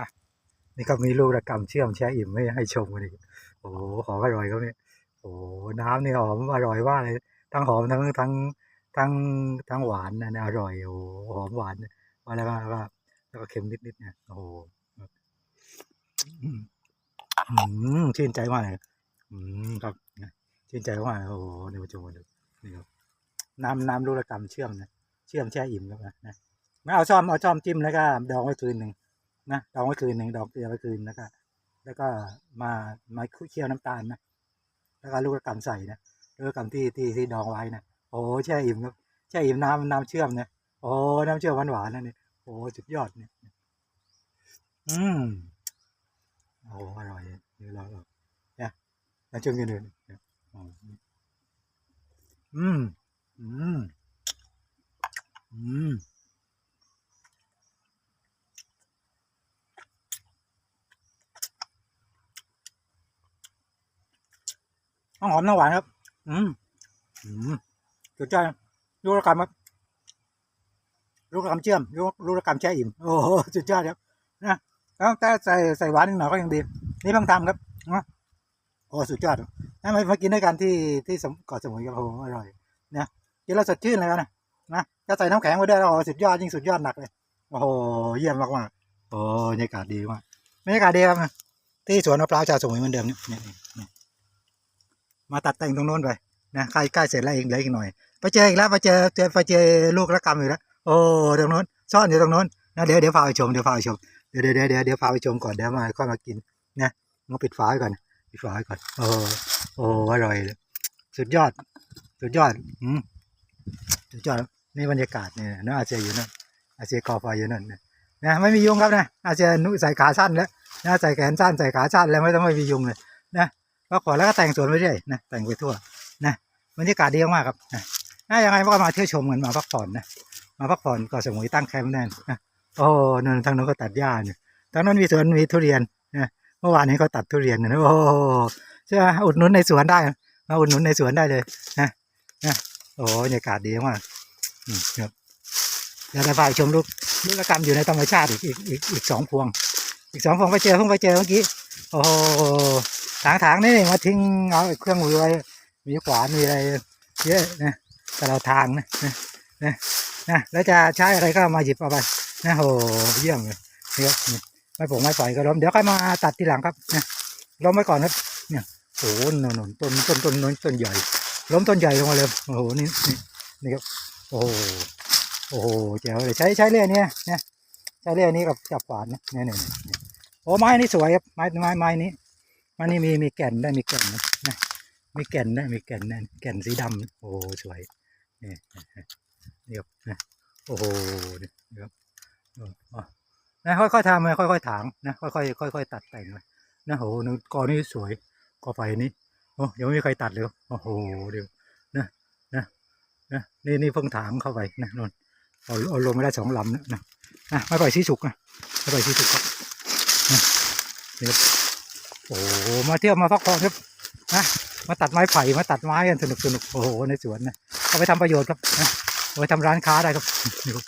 อะนี่ก็มีลูกระกำเชื่อมแช่อิ่มไม่ให้ชมกันอีกโอ้โหของอร่อยครับเนี่ยโอ้น้ำนี่หอมอร่อยมาเลยทั้งหอมทั้งทั้งทั้งทั้งหวานนะเนี่ยอร่อยโอ้หอมหวานเนี่ยมาแล้วก็แล้วก็แล้วก็เค็มนิดๆเนี่ยโอ้โหอือชื่นใจมากเลยอืมครับชื่นใจมากโอ้โหนี่มาชมกันดูนี่ครับน้ำน้ำลูกระกำเชื่อมนะเชื่อมแช่อิ่มครับนะไม่เอาช้อมเอาช้อมจิ้มแล้วก็ดองไว้คืนหนึ่ง นะดองไว้คืนหนึ่งดองเกลือไว้คืนแล้วก็แล้วก็มามาเคี่ยวน้ำตาลนะแล้วก็ลูกกระกำใส่นะลูกกระกำที่ที่ที่ดองไว้นะโอ้แช่อิ่มครับแช่อิ่มน้ำน้ำเชื่อมเนี่ยโอ้น้ำเชื่อมหวานหวานๆนะเนี่ยโอ้สุดยอดเนี่ยอืมโอ้อร่อยนี่เราเนี่ยน้ำเชื่อมกันเลยเนี่ยอ๋ออืมอืมอืม ทั้งหอมทั้งหวานครับ อืมอืมสุดยอดรับลูกระกำครับลูกระกำเชื่อมลูกลูกระกำแช่อิ่มโอ้โหสุดยอดครับนะแล้วแต่ใส่ใส่หวานนิดหน่อยก็ยังดีนี่เพิ่งทำครับนะโอ้สุดยอดนะมากินด้วยกันที่ที่สมเกาะสมุยครับโอ้โหอร่อยนะกินแล้วสดชื่นเลยนะนะจะใส่น้ำแข็งไว้ด้วยโอ้โหสุดยอดยิ่งสุดยอดหนักเลยโอ้โหเยี่ยมมากๆโอ้บรรยากาศดีมากบรรยากาศดีครับนะที่สวนมะพร้าวชาสมุยเหมือนเดิมเนี่ย มาตัดแต่งตรงโน้นไปนะใกล้ใกล้เสร็จแล้วเองเหลืออีกหน่อย ไปเจออีกแล้วไปเจอเจอไปเจอลูกระกำอีกแล้วโอ้ตรงโน้นซ่อนอยู่ตรงโน้นนะเดี๋ยวเดี๋ยวพาไปชมเดี๋ยวพาไปชมเดี๋ยวเดี๋ยวเดี๋ยวเดี๋ยวพาไปชมก่อนเดี๋ยวมาค่อยมากินนะมาปิดฝาไว้ก่อนปิดฝาไว้ก่อนโอ้โอ้อร่อยเลยสุดยอด สุดยอดอืมสุดยอดนี่บรรยากาศเนี่ยนะอาเซียอยู่นั่นอาเซียกอไฟอยู่นั่นนะไม่มียุงครับนะอาเซียนุใส่ขาสั้นแล้วนะใส่แขนสั้นใส่ขาสั้นแล้วไม่ต้องไม่มียุงเลยนะ กผ่อแล้วก็แต่งสวนไปเรื่อยนะ แต่งไปทั่วนะบรรยากาศดีมากครับนะนะยังไงก็มาเที่ยวชมกันมาพักผ่อนนะมาพักผ่อนเก็สมุยตั้งแคมป์แน่นนะโอ้นั่นทางนั้นก็ตัดหญ้าเนี่ยทางนั้นมีสวนมีทุเรียนนะเมื่อวานนี้เขาตัดทุเรียนนะโอ้ใช่ไหมอุดหนุนในสวนได้มาอุดหนุนในสวนได้เลยนะนะโอ้บรรยากาศดีมากครับเดี๋ยวเราไปชมลูกลูกระกำอยู่ในธรรมชาติอีกอีกอีกอีกสองพวง อีกสองพวงไปเจอเพิ่งไปเจอเมื่อกี้โอ้ ถางถางนี่มาทิ้งเอาเครื่องมือไว้มีขวานมีอะไรเยอะนะแต่เราทางนะนะนะแล้วจะใช้อะไรก็มาหยิบเอาไปนะโหเยี่ยมเลยนี่ครับไม่ผงไม่ปล่อยก็ล้มเดี๋ยวค่อยมาตัดทีหลังครับนะล้มไว้ก่อนครับเนี่ยโอ้โหนนนต้นต้นต้นต้นต้นใหญ่ล้มต้นใหญ่ลงมาเลยโอ้โหนี่นี่นี่ครับโอ้โหโอ้โหเจ๋วเลยใช้ใช้เรื่อยนี้นะใช้เรื่อยนี้กับจับขวานนะเนี่ยเนี่ยโอ้ไม้นี่สวยครับไม้ไม้ไม้นี้ มันนี่มีมีแก่นได้มีแก่นนะนะมีแก่นได้มีแก่นนะแก่นสีดำโอ้สวยนี่นี่ครับนะโอ้โหนี่ครับเอออะนะค่อยๆทำเลยค่อยๆถางนะค่อยๆค่อยๆตัดแต่งเลยนะโหนึกกอนี้สวยกอไฟนี้โอ้ยังไม่มีใครตัดเลยโอ้โหเดี๋ยวนะนะนะนี่นี่เพิ่งถางเข้าไปนะนนเอาเอาลงไม่ได้สองลำนะนะนะไม่ปล่อยสีสุกนะไม่ปล่อยสีสุกครับนะนี่ครับ โอ้โหมาเที่ยวมาพักผ่อนครับนะมาตัดไม้ไผ่มาตัดไม้กันสนุกสนุกโอ้โหในสวนนะเอาไปทำประโยชน์ครับนะเอาไปทำร้านค้าได้ครับนี่ครับ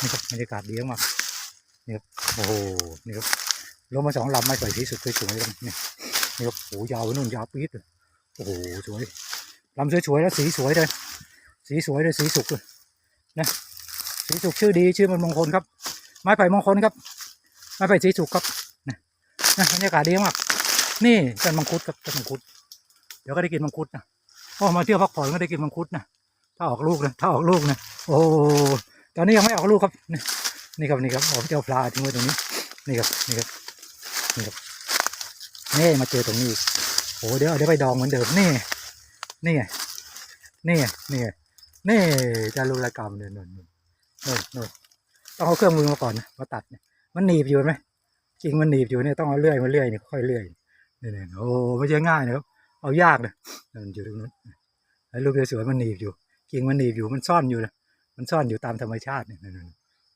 นี่ครับบรรยากาศดีมากนี่ครับโอ้โหนี่ครับลงมาสองลำไม้ไผ่สีสุดสวยๆครับนี่นี่ครับโอ้ยาวไปนู่นยาวปี๊ดเลยโอ้โหสวยลำสวยๆแล้วสีสวยเลยสีสวยเลยสีสุกเลยนะสีสุกชื่อดีชื่อมันมงคลครับ ไม้ไผ่มงคลครับ ไม้ไผ่สีสุกครับนะบรรยากาศดีมาก นี่ต้นมังคุดครับต้นมังคุด เดี๋ยวก็ได้กินมังคุดนะโอ้มาเที่ยวพักผ่อนก็ได้กินมังคุดนะถ้าออกลูกนะถ้าออกลูกนะโอ้ตอนนี้ยังไม่ออกลูกครับนี่ครับนี่ครับออกเจ้าปลาทิ้งไว้ตรงนี้นี่ครับนี่ครับนี่ครับนี่มาเจอตรงนี้โอ้เดี๋ยวเดี๋ยวไปดองเหมือนเดิมนี่นี่ไงนี่ไงนี่ไงนี่จะรูระกรรมเนี่ยนู่นนู่นนู่นนู่นต้องเอาเครื่องมือมาก่อนนะมาตัดเนี่ยมันหนีบอยู่ไหมจริงมันหนีบอยู่เนี่ยต้องเอาเลื่อยมาเลื่อยเนี่ยค่อยเลื่อย นี่นี่โอ้ไม่ใช่ง่ายนะครับ เอายากเลยมันอยู่ตรงนู้นไอ้ลูกสวยมันหนีบอยู่จริงมันหนีบอยู่มันซ่อนอยู่นะมันซ่อนอยู่ตามธรรมชาติเนี่ยนู่น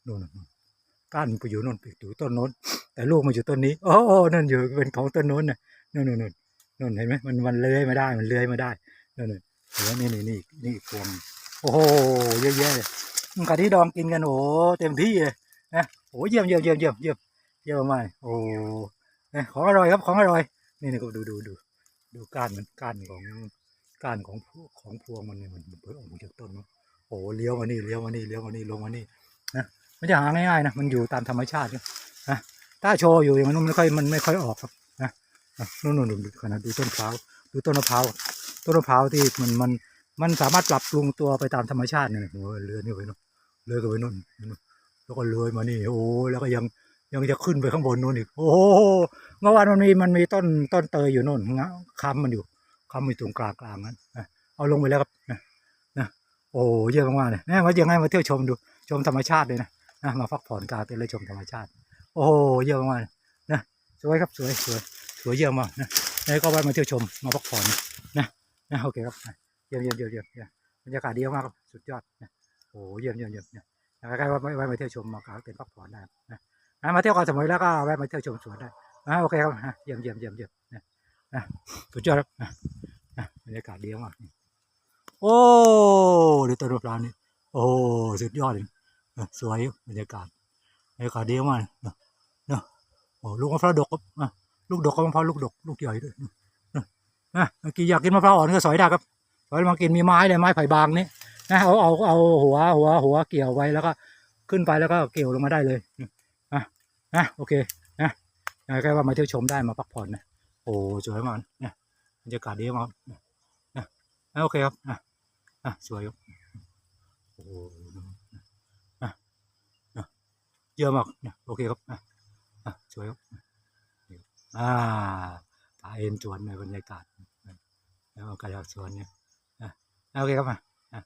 นู่นนู่นนู่นก้านมันไปอยู่นู่นไปอยู่ต้นโน้น แต่ลูกมันอยู่ต้นนี้โอ้นั่นอยู่เป็นของต้นโน้นน่ะนู่นนู่นนู่นนู่นเห็นไหมมันมันเลื้อยมาได้มันเลื้อยมาได้นู่นนู่นเห็นไหมนี่นี่นี่นี่พวงโอ้โหเยอะแยะเลยมันกัที่ดองกินกันโอ้เต็มที่เลยนะโอ้เยี่ยมเยี่ยมเยี่ยมเยี่ยมเยี่ยมเยี่ยมมากโอ้นี่ของอร่อยครับของอร่อย นี่นี่ก็ดูดูดูดูก้านมันก้านของก้านของพวของพวงมันเนี่ยมันเปิดออกมาจากต้นเนาะโอ้เลี้ยวมานี่เลี้ยวมานี่เลี้ยวมานี่ลงมานี่นะไม่จะหาง่ายๆนะมันอยู่ตามธรรมชาตินะนะถ้าโชว์อยู่อย่างนั้นมันไม่ค่อยมันไม่ค่อยออกครับนะนู่นนู่นดูขนาดดูต้นพร้าวดูต้นมะพร้าวต้นมะพร้าวที่มันมันมันสามารถปรับปรุงตัวไปตามธรรมชาติเนี่ยโอ้เลื้อยนี่ไปนู่นเลื้อยกันไปนู่นนู่นแล้วก็เลื้อยมานี่โอ้แล้วก็ยัง ยังจะขึ้นไปข้างบนนู่นอีก โอ้โหเมื่อวานมันมีมันมีต้นต้นเตยอยู่โน่นค้ำมันอยู่ค้ำอยู่ตรงกลางกลางนั้นเอาลงไปแล้วครับนะนะโอ้เยอะมากๆเลยนี่มายังไงมาเที่ยวชมดูชมธรรมชาติเลยนะนะมาพักผ่อนกลางเต็นท์แล้วชมธรรมชาติ โอ้โหเยอะมากๆเลยนะสวยครับสวยสวยสวยเยอะมากนะนี่ก็แวะมาเที่ยวชมมาพักผ่อนนะนะโอเคครับเยี่ยมเยี่ยมเยี่ยมเยี่ยมเยี่ยมบรรยากาศดีมากครับสุดยอดนะโอ้เยี่ยมเยี่ยมเยี่ยมนี่ยใกล้ๆว่าแวะมาเที่ยวชมมากางเต็นท์พักผ่อนได้นะ มาเที่ยวเกาะสมุยแล้วก็แวะมาเที่ยวชมสวนได้อ่าโอเคครับเยี่ยมเยี่ยมเยี่ยมเยี่ยมนะสุดยอดครับบรรยากาศดีมากโอ้ดูต้นมะพร้าวนี่โอ้สุดยอดเลยสวยบรรยากาศบรรยากาศดีมากเนะนะโอ้ลูกมะพร้าวดกครับลูกดกก็มะพร้าวลูกดกลูกใหญ่ด้วยนะนะนะเมื่อกี้อยากกินมะพร้าวอ่อนก็สอยได้ครับสอยมากินมีไม้เลยไม้ไผ่บางนี่นะเอาเอาเอาหัวหัวหัวเกี่ยวไว้แล้วก็ขึ้นไปแล้วก็เกี่ยวลงมาได้เลย นะโอเคยังไงก็ว่ามาเที่ยวชมได้มาพักผ่อนนะโอ้สวยมากนี่ยบรรยากาศดีมากนะนะโอเคครับอะอะสวยครับโอ้นะนะเยอะมากนะโอเคครับอะอะสวยครับอ่าตาเอ็นสวนในบรรยากาศนะแล้วก็กาษสวนเนี่ยอะโอเคครับอะ